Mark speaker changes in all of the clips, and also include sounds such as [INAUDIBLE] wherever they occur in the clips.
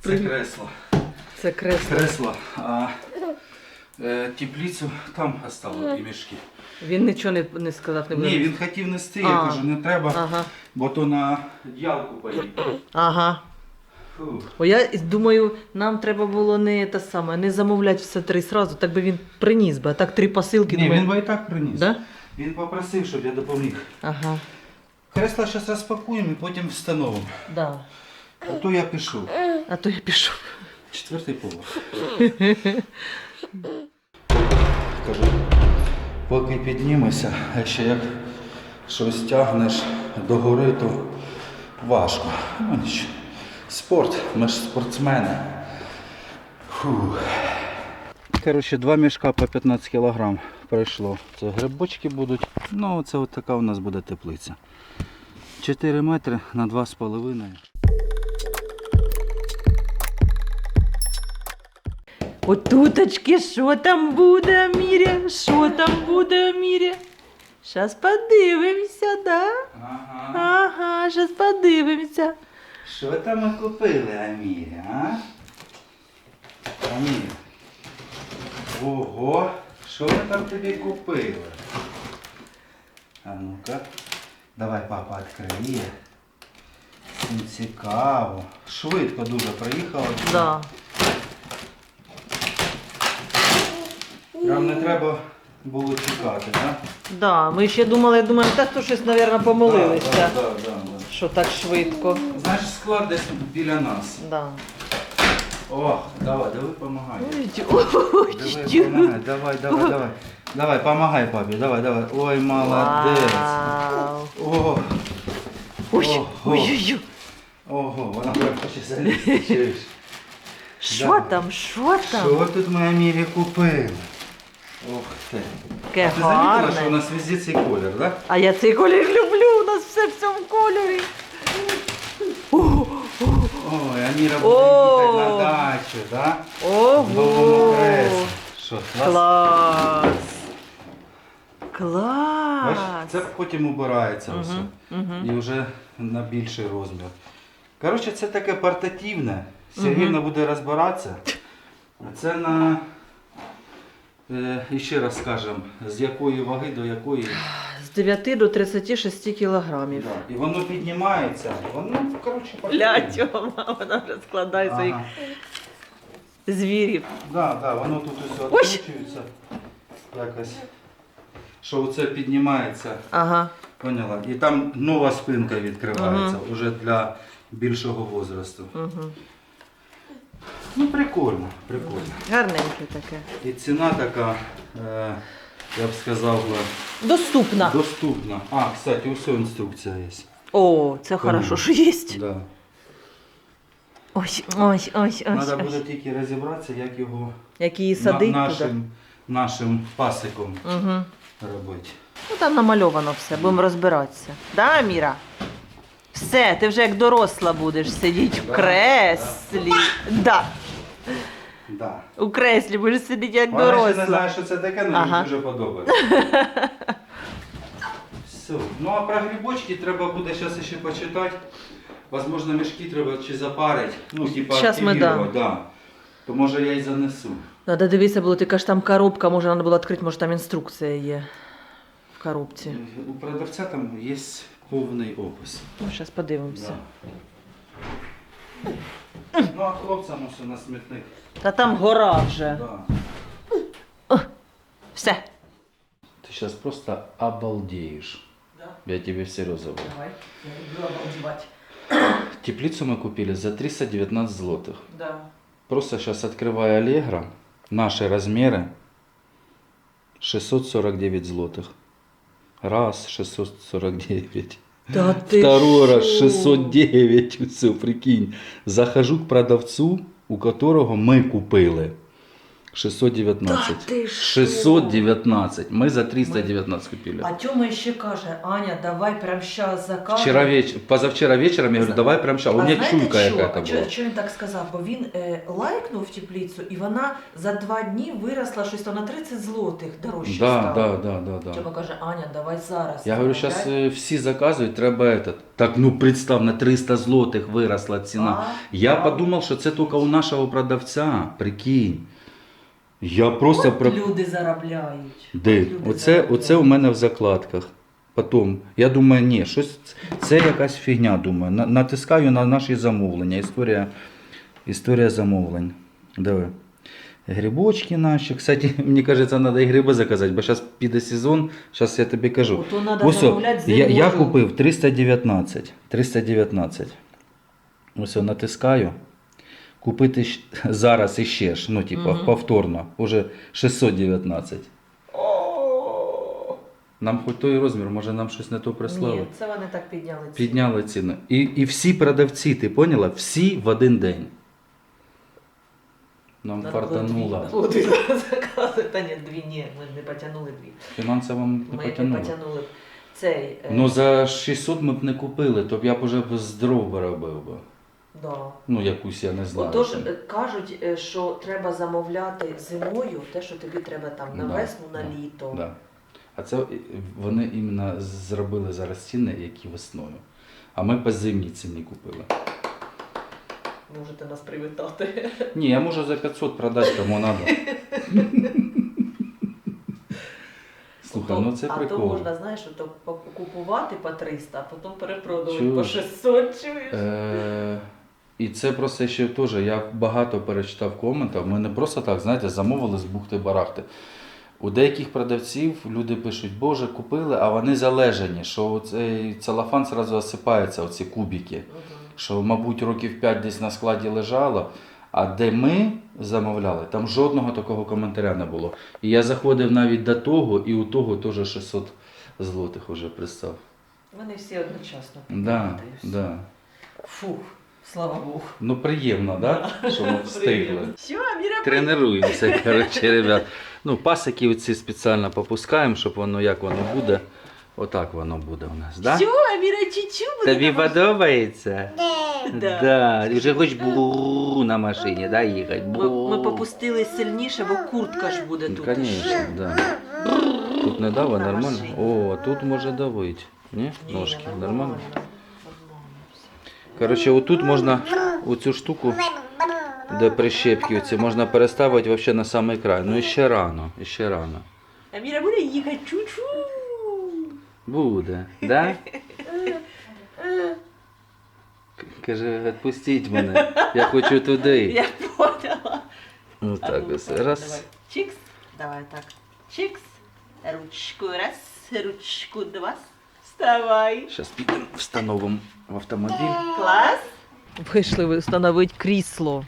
Speaker 1: Це кресло.
Speaker 2: Це кресло.
Speaker 1: Кресло. А е, теплицю там оставив і мішки.
Speaker 2: Він нічого не, не сказав, не буде.
Speaker 1: Ні, він хотів нести, я
Speaker 2: А.
Speaker 1: кажу, не треба,
Speaker 2: Ага.
Speaker 1: бо то на ділку поїде.
Speaker 2: Ага.
Speaker 1: Фу.
Speaker 2: О, я думаю, нам треба було не те саме, не замовляти все три сразу, так би він приніс би, а так три посилки.
Speaker 1: Ні,
Speaker 2: думаю,
Speaker 1: він би і так приніс.
Speaker 2: Да?
Speaker 1: Він попросив, щоб я допоміг.
Speaker 2: Ага.
Speaker 1: Кресло зараз розпакуємо і потім встановимо.
Speaker 2: Да.
Speaker 1: А то я пішов.
Speaker 2: А то я пішов.
Speaker 1: Четвертий поверх. [LAUGHS] Кажу, поки піднімешся, а ще як щось тягнеш догори, то важко. Ну нічого. Спорт, ми ж спортсмени. Коротше, два мішка по 15 кг пройшло. Це грибочки будуть. Ну, це от така у нас буде теплиця. 4 метри на 2,5.
Speaker 2: Отуточки, що там буде, Міря? Що там буде, Міря? Щас подивимося, да?
Speaker 1: Ага.
Speaker 2: Ага, щас подивимося.
Speaker 1: Що там ми купили, Аміря, а? Амір. Ого, що ми там тобі купили? А ну-ка. Давай папа відкриє. Цікаво. Швидко дуже приїхала.
Speaker 2: Да.
Speaker 1: Нам не треба було чекати, так?
Speaker 2: Да, ми ще думали, думаємо, та то щось, мабуть, помилилися.
Speaker 1: Да, да, да, да.
Speaker 2: Що так швидко.
Speaker 1: Знаєш, склад десь біля нас.
Speaker 2: Да.
Speaker 1: О, давай, давай помагай. Давай, помагай, давай, давай, давай. Давай, помагай папе, давай, давай. Ой, молодець.
Speaker 2: Вау.
Speaker 1: О,
Speaker 2: Ой, ой, ой, ой.
Speaker 1: ого, вона прям хоче залізти, чуєш?
Speaker 2: Що там, що там?
Speaker 1: Що тут ми Амірі купили? Ох ти.
Speaker 2: Таке
Speaker 1: Ти замітила, що у
Speaker 2: гарне.
Speaker 1: нас везде цей колір, да?
Speaker 2: А я цей колір люблю, у нас все в цьому кольорі.
Speaker 1: Ой, Аміра буде
Speaker 2: О.
Speaker 1: їхати на дачу, да? В новому
Speaker 2: Ого!
Speaker 1: Що, клас?
Speaker 2: Клас!
Speaker 1: Бачиш,
Speaker 2: Клас!
Speaker 1: це потім убирається все.
Speaker 2: Мгм.
Speaker 1: І вже на більший розмір. Коротше, це таке портативне. Сергійна буде розбиратися. А Це на. Е, і ще раз скажемо, з якої ваги до якої.
Speaker 2: З 9 до 36 кілограмів.
Speaker 1: Да. І воно піднімається. Воно, коротше,
Speaker 2: Ля,
Speaker 1: портативне.
Speaker 2: Вона вже складає своїх
Speaker 1: Ага.
Speaker 2: звірів.
Speaker 1: Да, да, воно тут усе відкручується. Якось. Що оце піднімається.
Speaker 2: Ага.
Speaker 1: Поняла. І там нова спинка відкривається вже для більшого возрасту.
Speaker 2: Угу.
Speaker 1: Ну, прикольно, прикольно.
Speaker 2: Гарненьке таке.
Speaker 1: І ціна така, е, я б сказав, е,
Speaker 2: Доступна.
Speaker 1: доступна. А, кстати, усе інструкція є.
Speaker 2: О, це хорошо, що є.
Speaker 1: Да.
Speaker 2: Ой, ой, ой, ой.
Speaker 1: Треба буде тільки розібратися, як його
Speaker 2: Як її
Speaker 1: на-
Speaker 2: садить туди.
Speaker 1: нашим, нашим пасиком
Speaker 2: Угу.
Speaker 1: робити.
Speaker 2: Ну там намальовано все, будемо розбиратися. Да, Міра? Все, ти вже як доросла будеш сидіти в креслі. Да.
Speaker 1: Да.
Speaker 2: У креслі будеш сидіти як
Speaker 1: Вона ще не
Speaker 2: доросла.
Speaker 1: знає, що це таке, але
Speaker 2: Ага.
Speaker 1: їй дуже подобається. Все. Ну а про грибочки треба буде зараз ще почитати. Возможно, мішки треба чи запарити. Ну, типа
Speaker 2: Щас ми, да.
Speaker 1: да. То може я й занесу.
Speaker 2: Надо дивитися було, ти кажеш, там коробка, може треба було відкрити, може там інструкція є в коробці.
Speaker 1: У продавця там є повний опис.
Speaker 2: Ну, зараз подивимося.
Speaker 1: Да. Ну а хлопцям ось на смітник.
Speaker 2: Та там гора вже.
Speaker 1: Да.
Speaker 2: Все.
Speaker 1: Ты сейчас просто обалдеешь. Я тебе всерьез говорю.
Speaker 2: Давай, я люблю обалдівати.
Speaker 1: Теплицу мы купили за 319 злотых.
Speaker 2: Да.
Speaker 1: Просто сейчас открываю Allegro. Наши размеры 649 злотых. Раз 649.
Speaker 2: Да ты
Speaker 1: Второй раз
Speaker 2: що?
Speaker 1: 609. Все, прикинь. Захожу к продавцу, у которого мы купили. 619.
Speaker 2: Та ти що?
Speaker 1: 619. Ми за 319 купили.
Speaker 2: А Тьома ще каже, Аня, давай прямо зараз закажемо.
Speaker 1: Вчера веч... Позавчера вечером я говорю, давай прямо сейчас. У
Speaker 2: знаєте
Speaker 1: чуйка
Speaker 2: що?
Speaker 1: какая-то
Speaker 2: Чо-
Speaker 1: была.
Speaker 2: Чого він так сказав? Бо він е, лайкнув теплицю, і вона за два дні виросла щось там на 30 злотих дорожче
Speaker 1: Да,
Speaker 2: стала.
Speaker 1: да, да, да, да.
Speaker 2: Тьома каже, Аня, давай зараз.
Speaker 1: Я говорю, зараз всі заказують, треба этот. Так, ну представ, на 300 злотих виросла ціна.
Speaker 2: А,
Speaker 1: Я
Speaker 2: а.
Speaker 1: подумав, що це тільки у нашого продавця, прикинь. Я просто
Speaker 2: От
Speaker 1: про...
Speaker 2: люди заробляють.
Speaker 1: Де?
Speaker 2: От люди
Speaker 1: Оце,
Speaker 2: заробляють.
Speaker 1: оце у мене в закладках. Потім, я думаю, ні, щось, це якась фігня, думаю. На- Натискаю на наші замовлення. Історія, історія замовлень. Диви. Грибочки наші. Кстати, [LAUGHS] мені кажеться, треба і гриби заказати, бо зараз піде сезон, зараз я тобі кажу.
Speaker 2: Ото треба
Speaker 1: Ось,
Speaker 2: замовляти
Speaker 1: я, я
Speaker 2: зимою.
Speaker 1: купив 319. 319. Ось натискаю. Купити зараз іще ж, ну, типа,
Speaker 2: Мгм.
Speaker 1: повторно. Уже 619. Нам хоч той розмір, може нам щось не то прислали.
Speaker 2: Ні, це вони так підняли ціну.
Speaker 1: Підняли ціну. І, і всі продавці, ти поняла? Всі в один день. Нам
Speaker 2: Надо було
Speaker 1: фартануло.
Speaker 2: дві було дві закази. Та ні, дві ні, ми не потягнули дві.
Speaker 1: Фінансово не
Speaker 2: Ми не
Speaker 1: потягнули.
Speaker 2: потягнули цей. е,
Speaker 1: Ну за 600 ми б не купили, то б я б уже здоров би робив би.
Speaker 2: Да.
Speaker 1: Ну, якусь я не знаю.
Speaker 2: Отож, е, кажуть, е, що треба замовляти зимою те, що тобі треба там на
Speaker 1: Да,
Speaker 2: весну, на
Speaker 1: да,
Speaker 2: літо.
Speaker 1: Да. А це е, вони іменно зробили зараз ціни, які весною. А ми по зимній ціні купили.
Speaker 2: Можете нас привітати.
Speaker 1: Ні, я можу за 500 продати, кому треба. Слухай,
Speaker 2: То-
Speaker 1: ну це
Speaker 2: а то можна, знаєш, то купувати по 300, а потім перепродувати
Speaker 1: Чуєш?
Speaker 2: по 600, чуєш?
Speaker 1: Е, і це просто ще теж, я багато перечитав коментів. Ми не просто так, знаєте, замовили з бухти-барахти. У деяких продавців люди пишуть, Боже, купили, а вони залежені, що цей целофан зразу осипається, оці кубики. Що, мабуть, років 5 десь на складі лежало. А де ми замовляли, там жодного такого коментаря не було. І я заходив навіть до того, і у того теж 600 злотих уже пристав.
Speaker 2: Вони всі одночасно
Speaker 1: Да, да.
Speaker 2: Фух, слава Богу.
Speaker 1: Ну приємно, да? що ми встигли.
Speaker 2: Все, Міра,
Speaker 1: Тренуємося, коротше, ребят. Ну, пасики оці спеціально попускаємо, щоб воно як воно буде. Отак воно буде у нас, да?
Speaker 2: Все, Міра, чуть-чуть буде.
Speaker 1: Тобі
Speaker 2: на
Speaker 1: подобається?
Speaker 2: Да.
Speaker 1: Да. Вже хоч бу на машині, да, їхати.
Speaker 2: Ми, ми попустили сильніше, бо куртка ж буде
Speaker 1: Ну,
Speaker 2: тут.
Speaker 1: конечно, да. Тут не дава,
Speaker 2: На
Speaker 1: нормально?
Speaker 2: машині.
Speaker 1: О, тут може давити. Ні? Ножки,
Speaker 2: нормально.
Speaker 1: Коротше, отут можна оцю штуку, де прищепки оці, можна переставити вообще на самий край. Ну, ще рано, ще рано.
Speaker 2: А Міра буде їхати чу-чу.
Speaker 1: Буде, да? Каже, відпустіть мене. Я хочу туди.
Speaker 2: Я поняла.
Speaker 1: Ну так ось. Раз.
Speaker 2: Давай. Чикс. Давай так. Чикс. Ручку раз, ручку два. Вставай.
Speaker 1: Зараз підемо встановимо в автомобіль.
Speaker 2: Клас. Вийшли встановити крісло.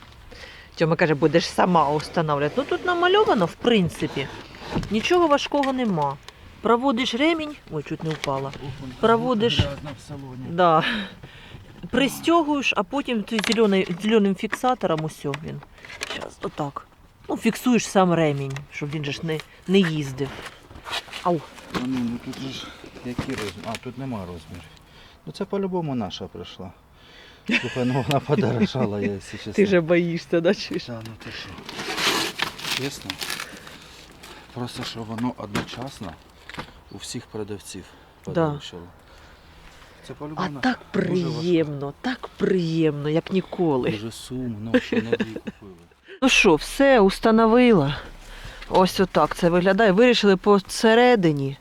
Speaker 2: Тьома каже, будеш сама встановлювати. Ну тут намальовано, в принципі. Нічого важкого нема. Проводиш ремінь. Ой, чуть не впала. Проводиш.
Speaker 1: в салоні.
Speaker 2: Да. Пристягуєш, а потім ти зелений, зеленим фіксатором усе він. Зараз отак. Ну, фіксуєш сам ремінь, щоб він же ж не, не їздив. Ау.
Speaker 1: Ну, ну тут же ж які розміри? А, тут нема розмірів. Ну це по-любому наша прийшла. Слухай, ну вона подорожала, я якщо чесно.
Speaker 2: Ти же боїшся, да, чуєш?
Speaker 1: Да, ну ти що? Чесно. Просто що воно одночасно у всіх продавців подорожчало. Це
Speaker 2: А
Speaker 1: по-любому.
Speaker 2: так приємно, так приємно, як ніколи.
Speaker 1: Дуже сумно, що нові купили.
Speaker 2: Ну що, все, установила. Ось отак це виглядає. Вирішили посередині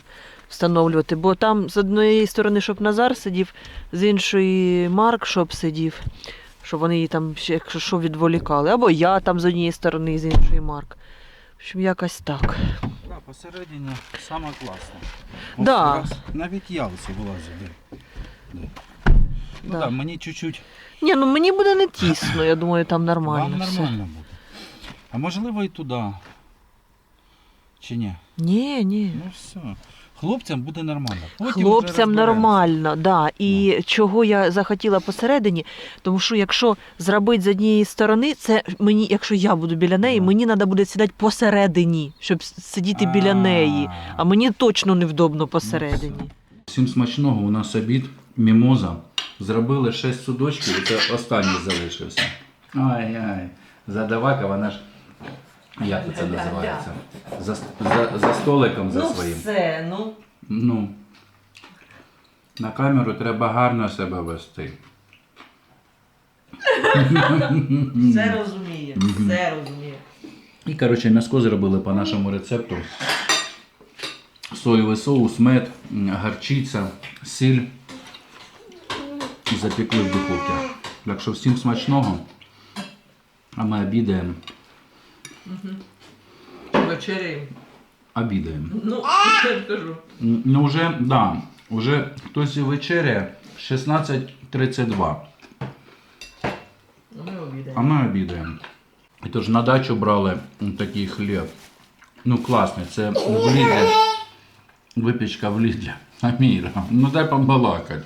Speaker 2: встановлювати, бо там з однієї сторони, щоб Назар сидів, з іншої Марк, щоб сидів, щоб вони її там, якщо що, відволікали. Або я там з однієї сторони, з іншої Марк. В общем, якось так.
Speaker 1: Да, посередині саме класно.
Speaker 2: Да.
Speaker 1: раз Навіть я оце де. Де. Ну
Speaker 2: Да.
Speaker 1: так, мені чуть-чуть
Speaker 2: Ні, ну мені буде не тісно, я думаю, там нормально.
Speaker 1: вам
Speaker 2: все.
Speaker 1: нормально буде. А можливо і туди. Чи ні?
Speaker 2: Ні, ні.
Speaker 1: Ну все. Хлопцям буде нормально. Потім
Speaker 2: Хлопцям
Speaker 1: розберемося.
Speaker 2: нормально, да. І чого я захотіла посередині, тому що якщо зробити з однієї сторони, це мені, якщо я буду біля неї,
Speaker 1: Да.
Speaker 2: мені треба буде сідати посередині, щоб с- сидіти біля неї. А мені точно невдобно посередині.
Speaker 1: Всім смачного, у нас обід, мімоза. Зробили 6 судочків, і це останній залишився. Ай-ай. Задавака, вона ж. Як це називається? За, за, за столиком за своїм.
Speaker 2: все, ну.
Speaker 1: Ну. На камеру треба гарно себе вести.
Speaker 2: Все розуміє, все розуміє.
Speaker 1: І, коротше, м'яско зробили по нашому рецепту. Соєвий соус, мед, м, гарчиця, сіль. І запекли в духовці. Так що всім смачного. А ми обідаємо.
Speaker 2: Вечері.
Speaker 1: Обідаємо.
Speaker 2: Ну, я кажу.
Speaker 1: Ну вже, да, вже хтось і вечеряє 16.32.
Speaker 2: Ми
Speaker 1: А
Speaker 2: обідаємо.
Speaker 1: ми обідаємо. І тож на дачу брали такий хліб. Ну класний, це в Лідлі. Випічка в Лідлі. [LAUGHS] Аміра. Ну дай побалакати.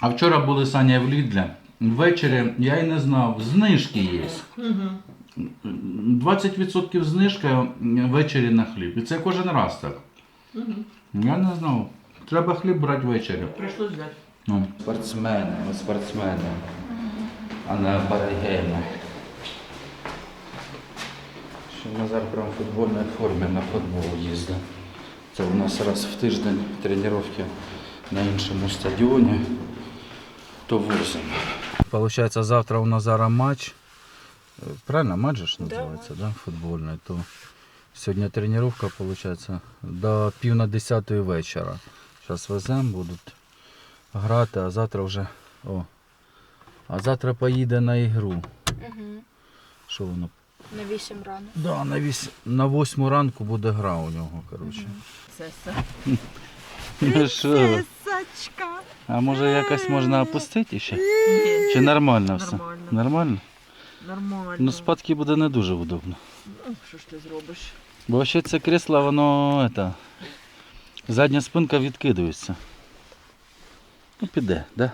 Speaker 1: А вчора були Саня в Лідлі. Ввечері я й не знав, знижки є. 20% знижка ввечері на хліб. І це кожен раз так. Я не знав. Треба хліб брати ввечері.
Speaker 2: Прийшлось взяти.
Speaker 1: Ну. Спортсмени, ми спортсмени, а не баригени. Що Назар прям в футбольній формі на футбол їздить. Це у нас раз в тиждень тренування на іншому стадіоні. То возимо. Получається, завтра у Назара матч. Правильно, матч же ж називається, да? футбольний. То сьогодні тренування, виходить, до пів на десятої вечора. Зараз веземо, будуть грати, а завтра вже. О. А завтра поїде на ігру.
Speaker 3: Угу.
Speaker 1: Що воно?
Speaker 3: На 8 рано.
Speaker 1: Да, на, вісь... на 8 ранку буде гра у нього, коротше.
Speaker 2: Це все.
Speaker 1: Ну? А може якось можна опустити ще? Чи нормально все?
Speaker 2: Нормально.
Speaker 1: Нормально?
Speaker 2: Нормально.
Speaker 1: Ну спадки буде не дуже удобно.
Speaker 2: Ну, що ж ти зробиш?
Speaker 1: Бо ще це кресло, воно это, задня спинка відкидується. Ну піде, да?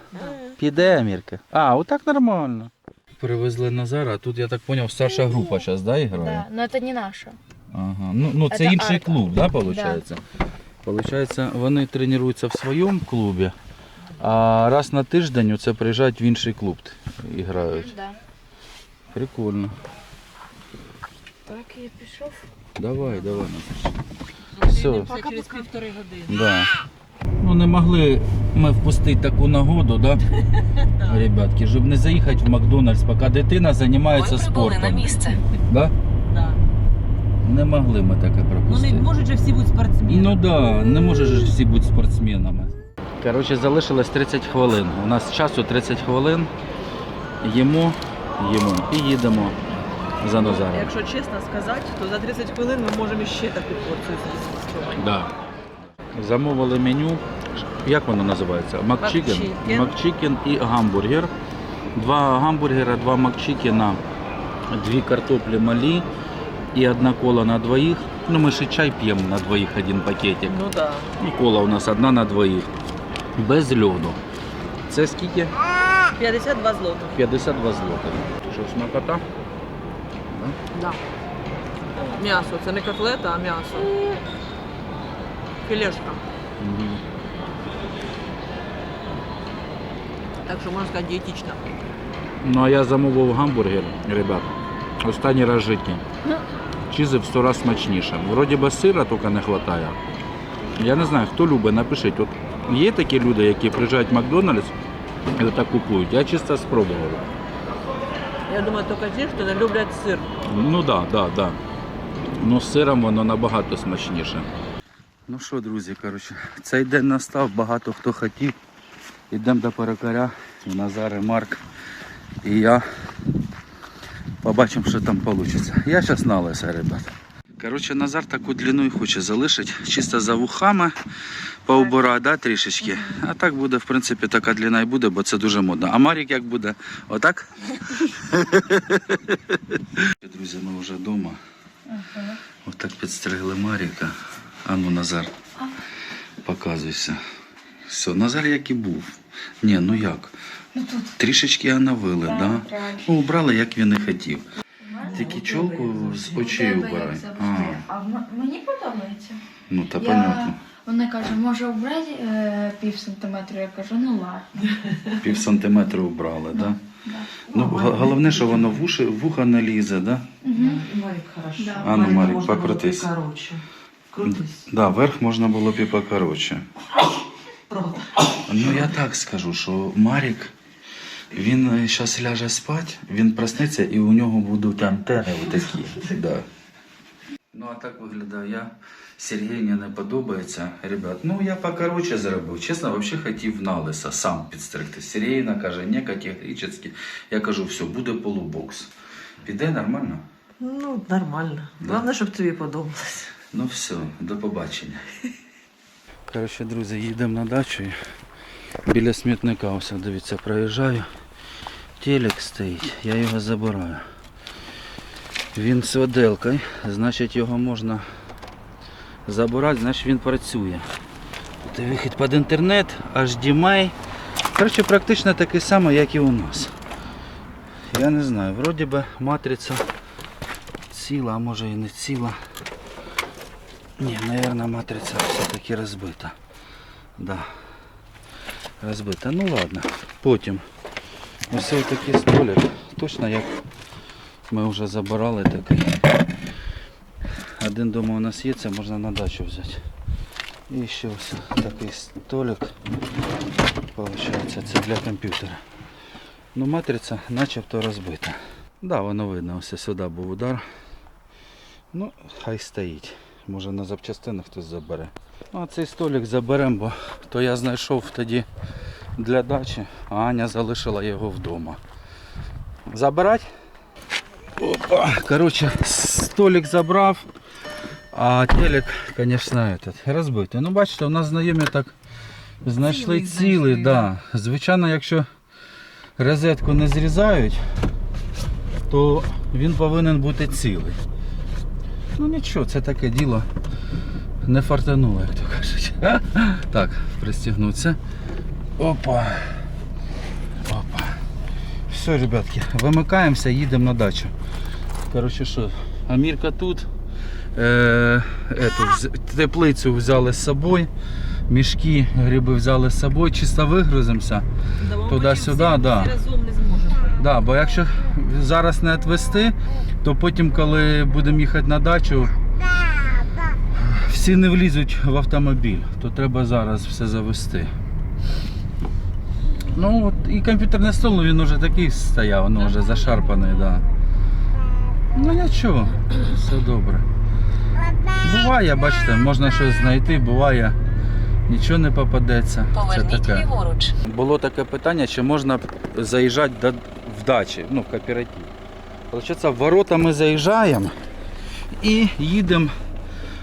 Speaker 1: Піде, Амірка. А, отак нормально. Привезли Назара, а тут я так зрозумів, старша група зараз, да, грає?
Speaker 3: Да, но это не наша.
Speaker 1: Ага. Ну, ну це
Speaker 3: Это
Speaker 1: інший
Speaker 3: арка.
Speaker 1: клуб, да, виходить? Получається, вони тренуються в своєму клубі, а раз на тиждень оце приїжджають в інший клуб і грають.
Speaker 3: Да.
Speaker 1: Прикольно.
Speaker 3: Так, я пішов.
Speaker 1: Давай, давай. Все.
Speaker 2: через півтори години.
Speaker 1: Да. Ну не могли ми впустити таку нагоду, да? [LAUGHS] Ребятки, щоб не заїхати в Макдональдс, поки дитина займається
Speaker 4: прибули на
Speaker 1: спортом.
Speaker 4: місце.
Speaker 1: Да?
Speaker 2: Да.
Speaker 1: Не могли ми таке
Speaker 2: Ну
Speaker 1: пропустити.
Speaker 2: не можуть же всі бути спортсмени.
Speaker 1: Ну да, не можеш же всі бути спортсменами. Коротше, залишилось 30 хвилин. У нас часу 30 хвилин. Їмо, їмо і їдемо за Назаром.
Speaker 2: Якщо чесно сказати, то за 30 хвилин ми можемо ще таку порцію з'їсти.
Speaker 1: Да. Замовили меню. Як воно називається? Макчикен.
Speaker 2: Макчикен.
Speaker 1: І гамбургер. Два гамбургера, два макчикена, дві картоплі малі і одна кола на двоїх. Ну, ми ще чай п'ємо на двоїх один пакетик.
Speaker 2: Ну так.
Speaker 1: І кола у нас одна на двоїх. Без льоду. Це скільки?
Speaker 2: 52 злотих.
Speaker 1: 52 злотих. Що, смакота?
Speaker 2: Да. М'ясо. Це не котлета, а м'ясо. Філешка.
Speaker 1: Мгм.
Speaker 2: Так що можна сказати дієтична.
Speaker 1: Ну а я замовив гамбургер, ребят. Останній раз в житті. Чізи в 100 раз смачніше. Вроді би сира тільки не вистачає. Я не знаю, хто любить, напишіть. От є такі люди, які приїжджають в Макдональдс і так купують. Я чисто спробував.
Speaker 2: Я думаю, тільки ті, хто не люблять сир.
Speaker 1: Ну так, да, так, да, так. Да. Ну з сиром воно набагато смачніше. Ну що, друзі, коротше, цей день настав, багато хто хотів. Йдемо до перекаря, Назар, і Марк, і я. Побачимо, що там вийде. Я зараз на леса, ребят. Коротше, Назар таку длину і хоче залишити, чисто за вухами поубирати, да, трішечки. А так буде, в принципі, така длина і буде, бо це дуже модно. А Марік як буде? Отак? [LAUGHS] Друзі, ми вже вдома. Отак підстригли Маріка. А ну, Назар, показуйся. Все, Назар як і був. Ні, ну як? Трішечки оновили, так? Да? Ну, убрали, як він і хотів. Тільки чолку з очей убирай. А,
Speaker 3: А м- мені подобається.
Speaker 1: ну та понятно.
Speaker 3: Вона каже, може обрати е, пів сантиметра. Я кажу, ну ладно.
Speaker 1: Пів сантиметра убрали, так? Да?
Speaker 3: Да.
Speaker 1: Ну, г- головне, що воно в уші, в ухо не лізе, да?
Speaker 3: Мгм.
Speaker 2: Марик, хорошо.
Speaker 3: Да.
Speaker 1: А ну, Марик, покрутись.
Speaker 2: Короче. Крутись.
Speaker 1: Да, верх можна було б і покоротше.
Speaker 2: Правда.
Speaker 1: Ну я так скажу, що Марік, він зараз ляже спати, він проснеться і у нього будуть антени отакі. Да. Ну а так виглядаю я. Сергію не подобається. Ребят, ну я покороче зробив. Чесно, взагалі хотів на лиса сам підстригти. Сергійна каже, ні, категорично. Я кажу, все, буде полубокс. Піде нормально?
Speaker 2: Ну, нормально.
Speaker 1: Да.
Speaker 2: Головне, щоб тобі подобалось.
Speaker 1: Ну все, до побачення. [LAUGHS] Коротше, друзі, їдемо на дачу. Біля смітника ось, дивіться, проїжджаю. Телек стоїть, я його забираю. Він з виделкою, значить його можна забирати, значить він працює. І вихід під інтернет, HDMI. Коротше, практично такий самий, як і у нас. Я не знаю, вроді би матриця ціла, а може і не ціла. Ні, мабуть, матриця все-таки розбита. Да. Розбита. Ну ладно. Потім. Ось такий столик. Точно як ми вже забирали такий. Один дома у нас є, це можна на дачу взяти. І ще ось такий столик. Получається, це для комп'ютера. Ну матриця начебто розбита. Да, воно видно, ось сюди був удар. Ну, хай стоїть. Може на запчастинах хтось забере. Ну, а цей столик заберемо, бо то я знайшов тоді для дачі, а Аня залишила його вдома. Забирати? Опа. Коротше, столик забрав, а телек, звісно, этот, розбитий. Ну, бачите, у нас знайомі так знайшли
Speaker 2: Цілий
Speaker 1: да. Звичайно, якщо розетку не зрізають, то він повинен бути цілий. Ну нічого, це таке діло. Не фартануло, як то кажуть. [LAUGHS] Так, пристігнуться. Опа. Опа. Все, ребятки, вимикаємося, їдемо на дачу. Коротше, що, Амірка тут. Е, ету, теплицю взяли з собою. Мішки, гриби взяли з собою, чисто вигрузимося. Туди-сюди, да. Да, бо якщо зараз не відвести, то потім, коли будемо їхати на дачу, всі не влізуть в автомобіль, то треба зараз все завести. Ну от і комп'ютерний стол, ну, він вже такий стояв, воно вже зашарпаний, да. Ну нічого, все добре. Буває, бачите, можна щось знайти, буває, нічого не попадеться. Це таке.
Speaker 4: ліворуч.
Speaker 1: Було таке питання, чи можна заїжджати в дачі, ну, в кооператив. Получається, в ворота ми заїжджаємо і їдемо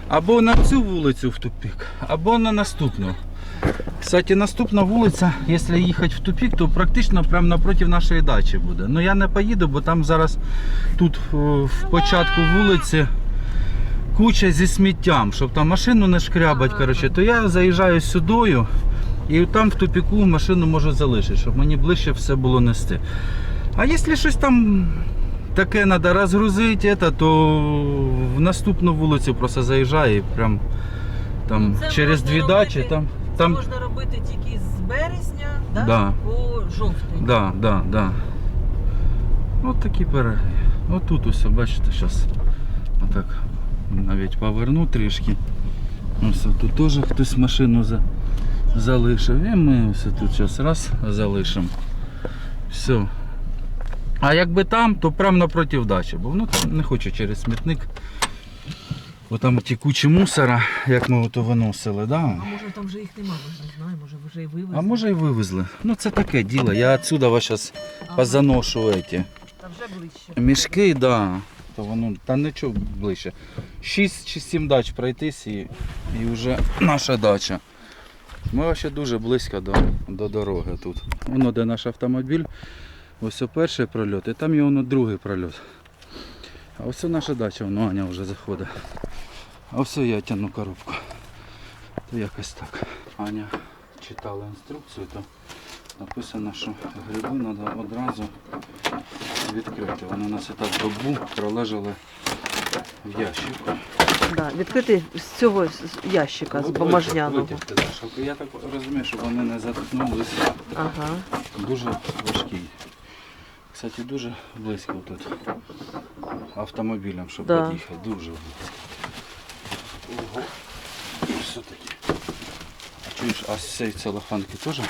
Speaker 1: або на цю вулицю в тупик, або на наступну. Кстати, наступна вулиця, якщо їхати в тупик, то практично прямо напроти нашої дачі буде. Ну я не поїду, бо там зараз тут в початку вулиці куча зі сміттям, щоб там машину не шкрябать, коротше, то я заїжджаю сюдою і там в тупіку машину можу залишити, щоб мені ближче все було нести. А якщо щось там таке треба розгрузити, это, то в наступну вулицю просто заїжджаю і прям там
Speaker 2: Це
Speaker 1: через
Speaker 2: можна
Speaker 1: дві
Speaker 2: робити-
Speaker 1: дачі там.
Speaker 2: Це
Speaker 1: там
Speaker 2: можна робити тільки з березня да?
Speaker 1: Да.
Speaker 2: по жовтень.
Speaker 1: Да, да, да. От такі пироги. От тут усе, бачите, зараз отак навіть поверну трішки. Ось тут теж хтось машину за, залишив. І ми ось тут зараз раз залишимо. Все. А якби там, то прямо напроти дачі, бо ну, там не хочу через смітник. Бо там ті кучі мусора, як ми ото виносили, да?
Speaker 2: А може там вже їх нема, ми не знаю, може вже і вивезли.
Speaker 1: А може і вивезли. Ну це таке діло. Я відсюди вас зараз
Speaker 2: Ага.
Speaker 1: позаношу эти
Speaker 2: Та вже ближче.
Speaker 1: мішки, да. То воно та нічого ближче. 6 чи 7 дач пройтись і, і вже наша дача. Ми ще дуже близько до, до дороги тут. Воно де наш автомобіль. Ось о перший прольот, і там є воно другий прольот. А ось наша дача, воно Аня вже заходить. А все я тягну коробку. То якось так. Аня читала інструкцію, то написано, що гриби треба одразу відкрити. Вони у нас і так добу пролежали в ящику.
Speaker 2: Да, відкрити з цього ящика, з бумажняного.
Speaker 1: витягти, да, щоб- Я так розумію, щоб вони не заткнулися.
Speaker 2: Ага.
Speaker 1: Дуже важкий. Кстати, дуже близько тут автомобілем, щоб
Speaker 2: Да.
Speaker 1: під'їхати. Дуже близько. Ого. Все-таки. А чуєш, а з цієї целофанки теж?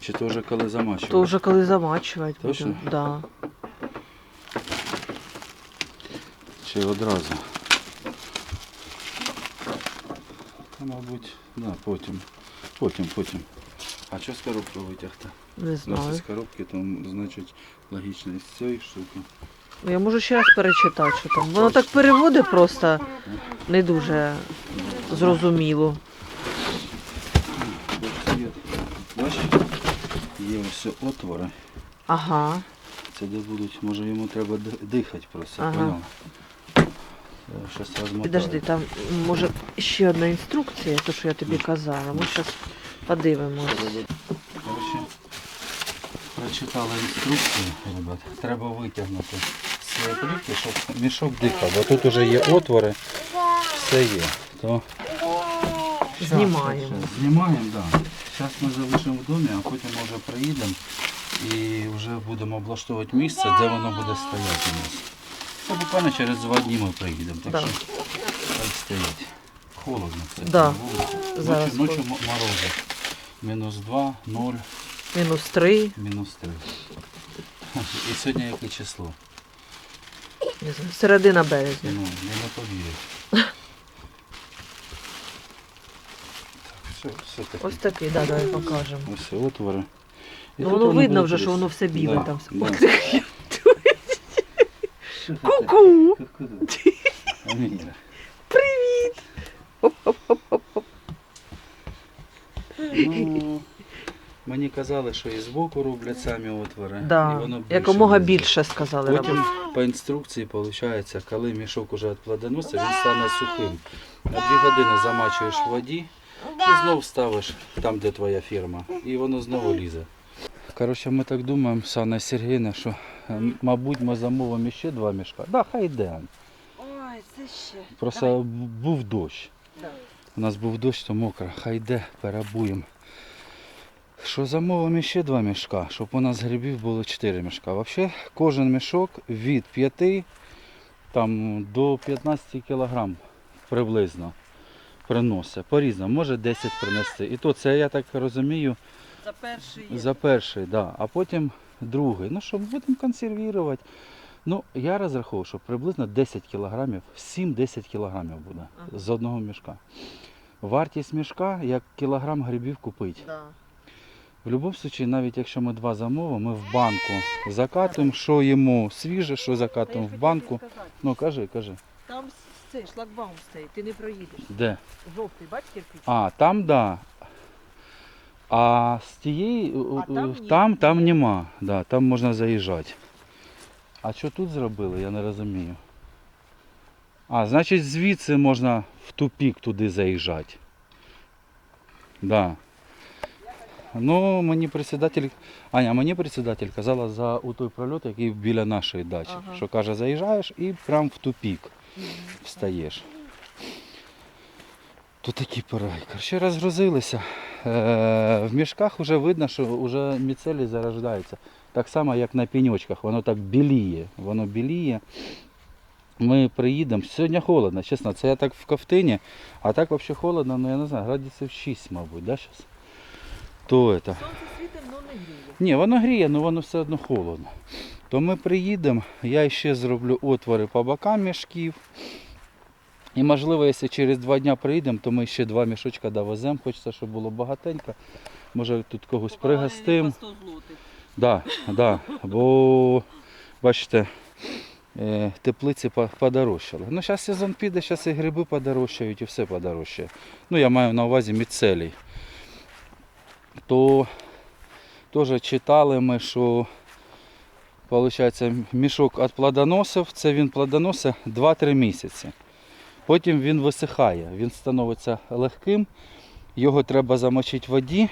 Speaker 1: Чи то вже коли замачувати?
Speaker 2: То вже коли замачувати
Speaker 1: Точно?
Speaker 2: будемо. Да.
Speaker 1: Чи одразу? Мабуть, да, потім. Потім, потім. А що з коробки витягти?
Speaker 2: Не
Speaker 1: Ну,
Speaker 2: знаю.
Speaker 1: з коробки, то значить логічно із цієї штуки.
Speaker 2: Я можу ще раз перечитати, що там. Воно так переводить просто не дуже зрозуміло.
Speaker 1: Бачиш, є ось отвори.
Speaker 2: Ага.
Speaker 1: Це де будуть, може йому треба дихати просто,
Speaker 2: Ага.
Speaker 1: поняла? Я розмотаю.
Speaker 2: Підожди, там може ще одна інструкція, то що я тобі казала. Ми зараз подивимось.
Speaker 1: Коротше, прочитала інструкцію, ребят. Треба витягнути з цієї плівки, щоб мішок дихав. Бо тут вже є отвори, все є. То...
Speaker 2: Знімаємо.
Speaker 1: Знімаємо, так. Да. Зараз ми залишимо в домі, а потім ми вже приїдемо і вже будемо облаштовувати місце, де воно буде стояти у нас. Це буквально через два дні ми приїдемо, так
Speaker 2: Да.
Speaker 1: що хай стоїть. Холодно, кстати,
Speaker 2: Да. Зараз
Speaker 1: Ночі, ночі
Speaker 2: холодно.
Speaker 1: Мінус 2, 0,
Speaker 2: Мінус три.
Speaker 1: мінус 3. І сьогодні яке число?
Speaker 2: Не знаю, середина березня.
Speaker 1: Ну, я не повірю. Так, все, все таки.
Speaker 2: Ось такий, да, давай покажемо.
Speaker 1: Ось отвори. І
Speaker 2: Ну
Speaker 1: тут
Speaker 2: воно
Speaker 1: вони
Speaker 2: видно
Speaker 1: будуть
Speaker 2: вже, що воно все біле
Speaker 1: Да,
Speaker 2: там.
Speaker 1: да. Що це
Speaker 2: Ку-ку!
Speaker 1: таке? Ку-ку. Аміра. Ну, мені казали, що і збоку роблять самі отвори. і воно більше
Speaker 2: Якомога
Speaker 1: влізе.
Speaker 2: більше сказали
Speaker 1: Потім
Speaker 2: робити.
Speaker 1: по інструкції виходить, коли мішок уже відплодоноситься, він стане сухим. На дві години замачуєш в воді і знов ставиш там, де твоя фірма. І воно знову лізе. Коротше, ми так думаємо, Санна Сергійовна, що е, мабуть ми замовимо ще два мішка. Так, да, хай йде.
Speaker 2: Ой, це ще.
Speaker 1: Просто був дощ.
Speaker 2: Да.
Speaker 1: У нас був дощ, то мокро. Хай йде, перебуємо. Що замовимо ще два мішка, щоб у нас грибів було 4 мішка. Взагалі кожен мішок від 5 там, до 15 кг приблизно приносить. По-різному, може 10 принести. І то це я так розумію
Speaker 2: За перший
Speaker 1: за перший, да. а потім другий. Ну що, будемо консервувати. Ну, я розраховував, що приблизно 10 кілограмів, 7-10 кілограмів буде
Speaker 2: Ага.
Speaker 1: з одного мішка. Вартість мішка, як кілограм грибів купити.
Speaker 2: Да.
Speaker 1: В будь-якому випадку, навіть якщо ми два замовимо, ми в банку закатуємо, що їмо свіже, що закатуємо в банку. Ну, кажи, кажи.
Speaker 2: Там цей шлагбаум стоїть, ти не проїдеш.
Speaker 1: Де?
Speaker 2: Жовтий, бачиш кирпич?
Speaker 1: А, там да. А з тієї
Speaker 2: А там
Speaker 1: там, там нема. Да, там можна заїжджати. А що тут зробили, я не розумію. А, значить звідси можна в тупік туди заїжджати. Да. Ну, мені председатель, Аня, мені председатель казала за у той прольот, який біля нашої дачі.
Speaker 2: Ага.
Speaker 1: Що каже, заїжджаєш і прям в тупік встаєш. То такі пироги. Короче, розгрузилися. Е, в мішках вже видно, що вже міцелій зарождається. Так само, як на пеньочках. Воно так біліє. Воно біліє. Ми приїдемо. Сьогодні холодно, чесно. Це я так в ковтині, а так взагалі холодно, ну я не знаю, градусів 6, мабуть, да, зараз? То это.
Speaker 2: Сонце світить, але не гріє.
Speaker 1: Ні, воно гріє, але воно все одно холодно. То ми приїдемо, я ще зроблю отвори по бокам мішків. І можливо, якщо через два дні приїдемо, то ми ще два мішочка довеземо. Хочеться, щоб було багатенько. Може тут когось пригостимо. Да, да, бо бачите, е, теплиці по- подорожчали. Ну, зараз сезон піде, зараз і гриби подорожчають, і все подорожчає. Ну, я маю на увазі міцелій. То теж читали ми, що Получається, мішок від плодоносів, це він плодоносить 2-3 місяці. Потім він висихає, він становиться легким, його треба замочити в воді,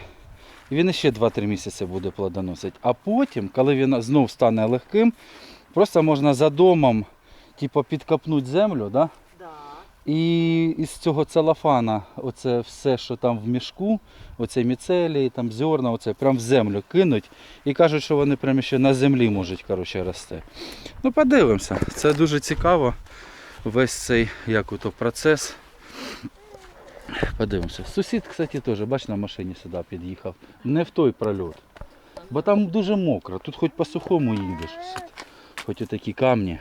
Speaker 1: і він ще 2-3 місяці буде плодоносити. А потім, коли він знов стане легким, просто можна за домом типу, підкопнути землю, да? І із цього целофана, оце все, що там в мішку, оце міцелії, там зерна, оце прям в землю кинуть. І кажуть, що вони прямо ще на землі можуть коротше, рости. Ну, подивимося. Це дуже цікаво. Весь цей як ото, процес. Подивимося. Сусід, кстати, теж, бач, на машині сюди під'їхав. Не в той прольот. Бо там дуже мокро. Тут хоч по сухому їдеш. Хоч отакі камні.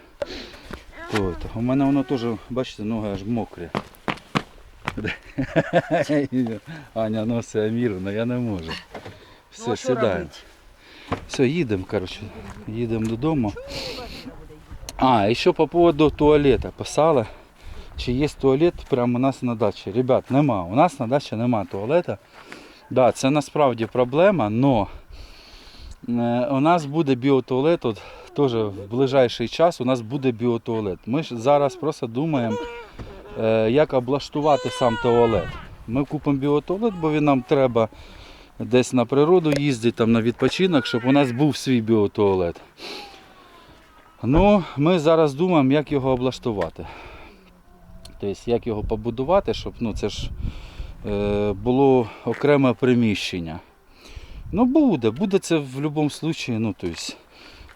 Speaker 1: То. У мене воно теж, бачите, ноги аж мокрі. [LAUGHS] Аня носить Аміру, але я не можу. Все,
Speaker 2: Ну,
Speaker 1: сідаємо. Все, їдемо, коротше, їдемо додому. А, і ще по поводу туалета. Писали, чи є туалет прямо у нас на дачі. Ребят, нема. У нас на дачі нема туалета. Да, це насправді проблема, але у нас буде біотуалет, от, теж в ближайший час у нас буде біотуалет. Ми ж зараз просто думаємо, е, як облаштувати сам туалет. Ми купимо біотуалет, бо він нам треба десь на природу їздити, там на відпочинок, щоб у нас був свій біотуалет. Ну, ми зараз думаємо, як його облаштувати. Тобто, як його побудувати, щоб ну, це ж е, було окреме приміщення. Ну, буде, буде це в будь-якому випадку, ну, тобто,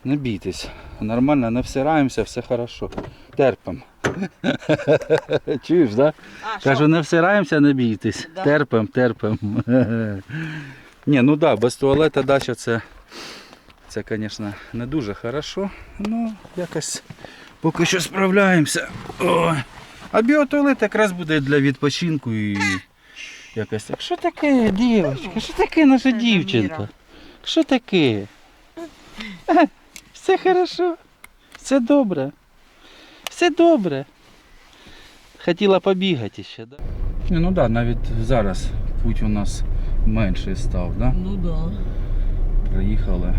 Speaker 1: не бійтесь. Нормально, не всираємося, все хорошо. Терпимо. [LAUGHS] Чуєш, так? Да?
Speaker 2: А,
Speaker 1: Кажу, не всираємося, не бійтесь.
Speaker 2: Да.
Speaker 1: Терпим, терпим. [LAUGHS] Ні, ну так, да, без туалета дача це, це, звісно, не дуже хорошо. Ну, якось поки що справляємося. Ой. А біотуалет якраз буде для відпочинку і якось так. Що таке, дівчинка? Що таке наша дівчинка? Що таке? Все хорошо, все добре. Все добре. Хотіла побігати ще, так? Да? Ну так, да, навіть зараз путь у нас менший став, да?
Speaker 2: Ну да.
Speaker 1: Приїхали.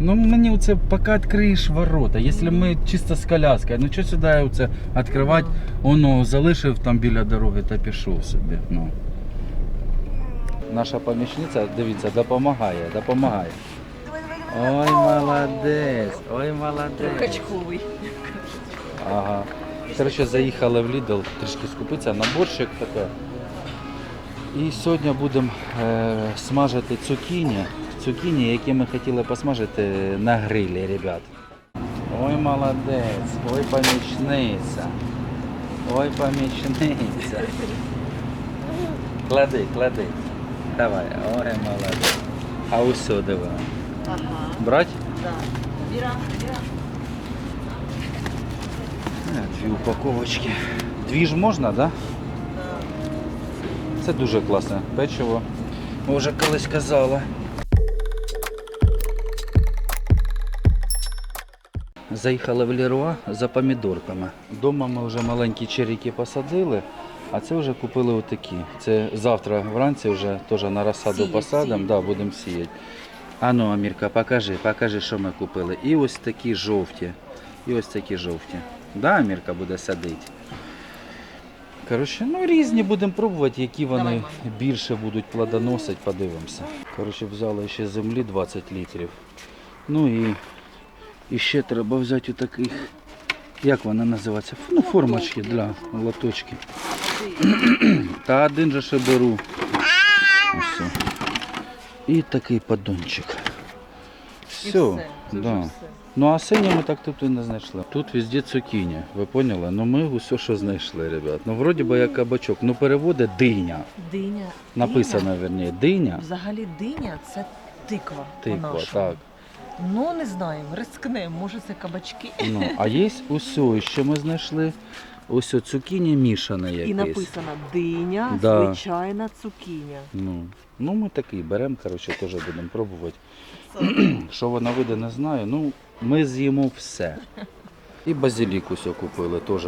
Speaker 1: Ну мені оце поки відкриєш ворота. Якщо ми чисто з коляскою, ну що сюди оце відкривати, воно залишив там біля дороги та пішов собі. Ну. Наша помічниця, дивіться, допомагає, допомагає. Ой, молодець, ой, молодець.
Speaker 2: Качковий.
Speaker 1: Ага. Коротше, заїхали в Lidl трішки скупитися на борщик таке. І сьогодні будемо е, смажити цукіні. Цукіні, які ми хотіли посмажити на грилі, ребят. Ой, молодець, ой, помічниця. Ой, помічниця. Клади, клади. Давай, ой, молодець. А ось сюди диви.
Speaker 2: Ага.
Speaker 1: Брать?
Speaker 2: Да. Віра, Віра.
Speaker 1: Е, Дві упаковочки. Дві ж можна, так? Да? Це дуже класне печиво. Ми вже колись казали. Заїхали в Ліруа за помідорками. Дома ми вже маленькі черіки посадили, а це вже купили отакі. Це завтра вранці вже теж на розсаду посадимо, да, будемо сіяти. А ну, Амірка, покажи, покажи, що ми купили. І ось такі жовті. І ось такі жовті. Да, Амірка буде садити. Коротше, ну різні будемо пробувати, які вони більше будуть плодоносити, подивимося. Коротше, взяли ще землі 20 літрів. Ну і, і ще треба взяти таких, як вона називається? Ну, формочки для лоточки. [CLEARS THROAT] Та один же ще беру. Ось. І такий поддончик. Все.
Speaker 2: це
Speaker 1: да.
Speaker 2: все.
Speaker 1: Ну а сині ми так тут і не знайшли. Тут везде цукіні, ви поняли? Ну ми усе, що знайшли, ребят. Ну вроді би як кабачок. Ну переводи диня.
Speaker 2: Диня.
Speaker 1: Написано, верніше, диня,
Speaker 2: Взагалі диня це тиква.
Speaker 1: тиква, так.
Speaker 2: Ну не знаємо, рискнемо, може це кабачки.
Speaker 1: Ну, а є усе, що ми знайшли. Ось о, цукіні мішане якесь.
Speaker 2: І написано диня,
Speaker 1: Да.
Speaker 2: звичайна цукіня.
Speaker 1: Ну, ну ми такий беремо, коротше, теж будемо пробувати. Що вона вийде, не знаю. Ну, ми з'їмо все. І базилік усе купили теж.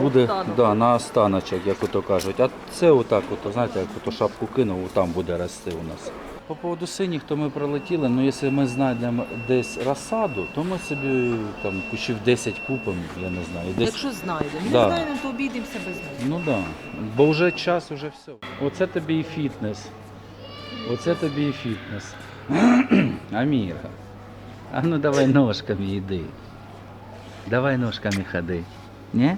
Speaker 1: Буде да, на останочок, як ото кажуть. А це отак, ото, знаєте, як ото шапку кинув, там буде рости у нас. По поводу синіх, то ми пролетіли, але якщо ми знайдемо десь розсаду, то ми собі там кущів 10 купимо, я не знаю. Десь...
Speaker 2: Якщо знайдемо.
Speaker 1: Да.
Speaker 2: Не знайдемо, то обійдемося без них.
Speaker 1: Ну так. Да. Бо вже час, вже все. Оце тобі і фітнес. Оце тобі і фітнес. [CLEARS THROAT] Аміра. А ну давай ножками йди. Давай ножками ходи. Ні?